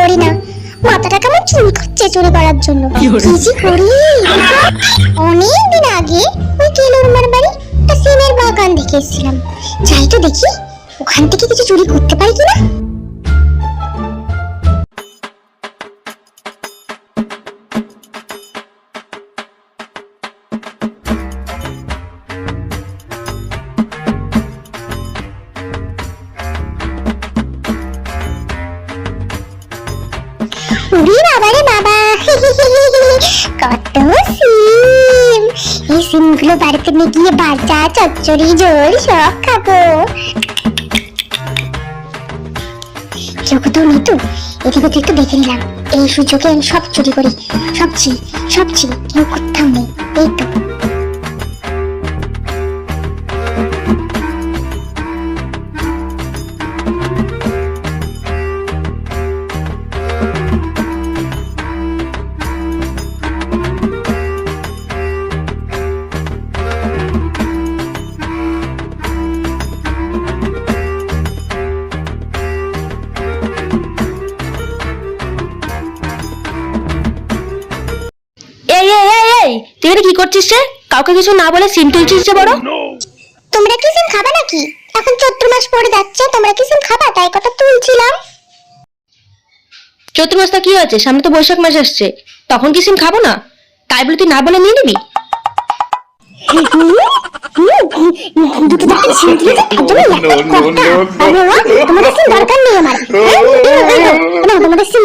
পারি না। মাথাটা কেমন চুরি করছে চুরি করার জন্য। কি যে করি? অনেক দিন আগে ওই কেলুরমার বাড়ি একটা সিমের বাগান দেখে এসেছিলাম। যাই তো দেখি ওখান থেকে কিছু চুরি করতে পারি কিনা? কত সিম এই সিমগুলো বাড়িতে নিয়ে গিয়ে চচ্চড়ি সব খাব। কেউ কোথাও নেই তো, এদিক একটু দেখে নিলাম। এই সুযোগে আমি সব চুরি করি। সব চি সব চি, কেউ কোথাও নেই। এই তো। তুই এখানে কি করছিস রে? কাউকে কিছু না বলে সিম তুলছিস যে বড়? তোমরা কি সিম খাবা নাকি? এখন চৈত্র মাস পড়ে যাচ্ছে তোমরা কি সিম খাবা? তাই কথা তুলছিলাম। চৈত্র মাসটা কি হয়েছে? সামনে তো বৈশাখ মাস আসছে। তখন কি সিম খাব না? তাই বলে তুই না বলে নিয়ে নিবি? দরকার নেই আমার। তোমাদের সিম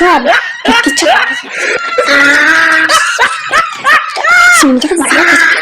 সব। Şimdi bana